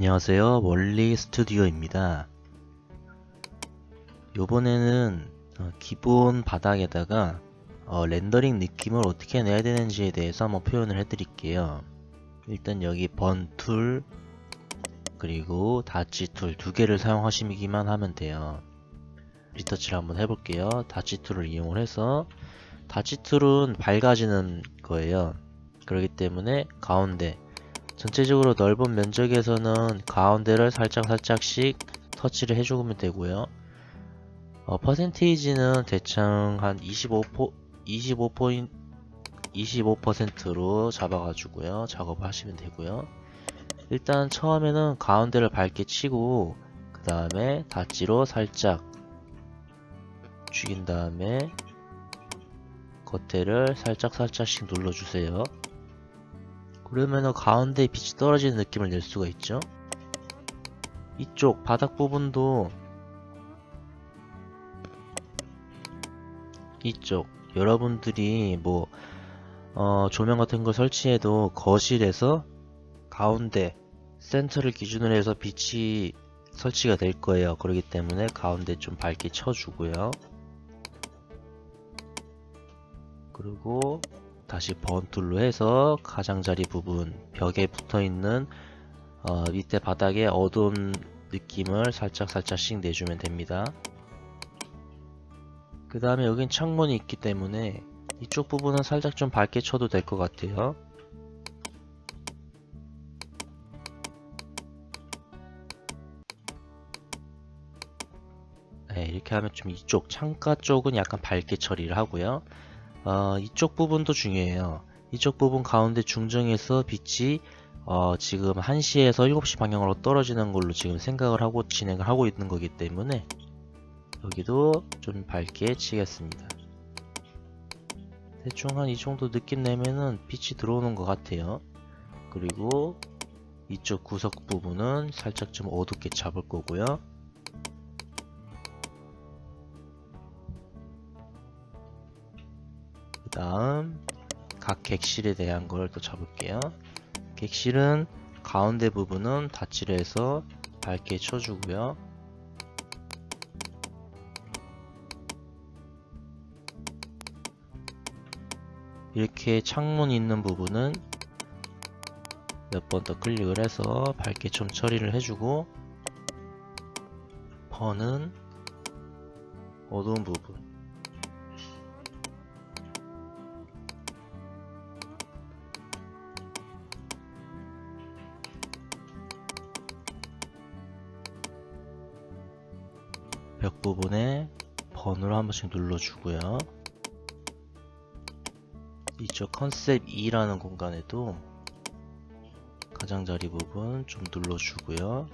안녕하세요. 원리 스튜디오입니다. 요번에는 어, 기본 바닥에다가 어, 렌더링 느낌을 어떻게 내야 되는지에 대해서 한번 표현을 해 드릴게요. 일단 여기 번 툴 그리고 다치 툴 두 개를 사용하시기만 하면 돼요. 리터치를 한번 해볼게요. 다치 툴을 이용을 해서 다치 툴은 밝아지는 거예요. 그렇기 때문에 가운데 전체적으로 넓은 면적에서는 가운데를 살짝 살짝씩 터치를 해주면 되고요. 어, 퍼센테이지는 대충 한 25포, 25포인, 25%로 잡아가지고요. 작업하시면 되고요. 일단 처음에는 가운데를 밝게 치고 그 다음에 닫지로 살짝 죽인 다음에 겉에를 살짝 살짝씩 눌러주세요. 그러면은 가운데 빛이 떨어지는 느낌을 낼 수가 있죠. 이쪽 바닥 부분도 이쪽 여러분들이 뭐 어, 조명 같은 거 설치해도 거실에서 가운데 센터를 기준으로 해서 빛이 설치가 될 거예요. 그렇기 때문에 가운데 좀 밝게 쳐주고요. 그리고 다시 번툴로 해서 가장자리 부분 벽에 붙어있는 어, 밑에 바닥에 어두운 느낌을 살짝 살짝씩 내주면 됩니다. 그 다음에 여긴 창문이 있기 때문에 이쪽 부분은 살짝 좀 밝게 쳐도 될 것 같아요. 네, 이렇게 하면 좀 이쪽 창가 쪽은 약간 밝게 처리를 하고요 어, 이쪽 부분도 중요해요. 이쪽 부분 가운데 중정에서 빛이 어, 지금 1시에서 7시 방향으로 떨어지는 걸로 지금 생각을 하고 진행을 하고 있는 거기 때문에 여기도 좀 밝게 치겠습니다. 대충 한 이 정도 느낌 내면은 빛이 들어오는 것 같아요. 그리고 이쪽 구석 부분은 살짝 좀 어둡게 잡을 거고요. 다음 각 객실에 대한 걸 또 잡을게요. 객실은 가운데 부분은 닫지를 해서 밝게 쳐주고요. 이렇게 창문 있는 부분은 몇 번 더 클릭을 해서 밝게 좀 처리를 해주고 번은 어두운 부분 벽 부분에 번호를 한 번씩 눌러주고요. 이쪽 컨셉 2라는 공간에도 가장자리 부분 좀 눌러주고요.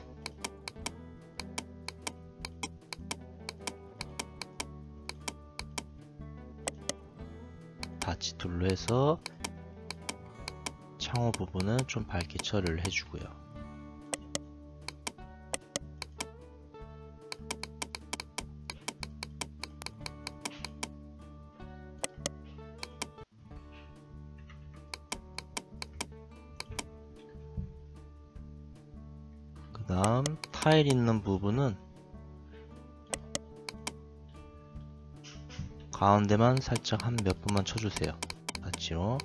다치 툴로 해서 창호 부분은 좀 밝게 처리를 해주고요. 그 다음 타일 있는 부분은 가운데만 살짝 한몇 번만 쳐주세요. 맞죠?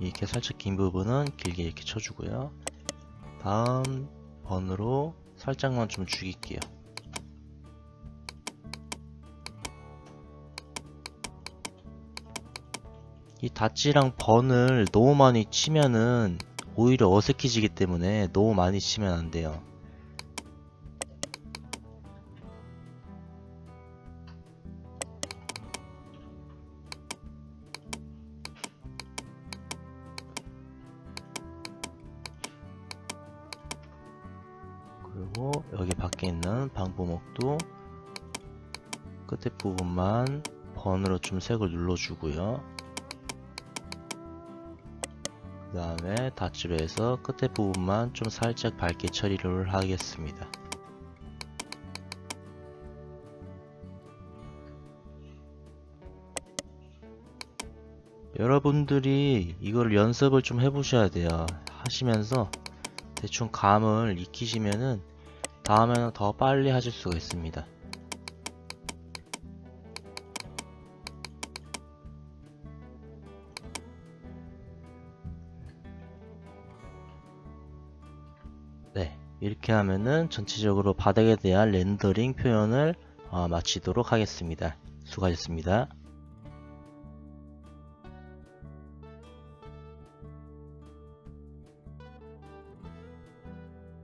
이렇게 살짝 긴 부분은 길게 이렇게 쳐주고요. 다음 번으로 살짝만 좀 죽일게요 이 닷지랑 번을 너무 많이 치면은 오히려 어색해지기 때문에 너무 많이 치면 안 돼요. 그리고 여기 밖에 있는 방부목도 끝에 부분만 번으로 좀 색을 눌러주고요. 그 다음에 해서 끝에 부분만 좀 살짝 밝게 처리를 하겠습니다. 여러분들이 이걸 연습을 좀 해보셔야 돼요. 하시면서 대충 감을 익히시면은 다음에는 더 빨리 하실 수가 있습니다. 이렇게 하면은 전체적으로 바닥에 대한 렌더링 표현을 어, 마치도록 하겠습니다. 수고하셨습니다.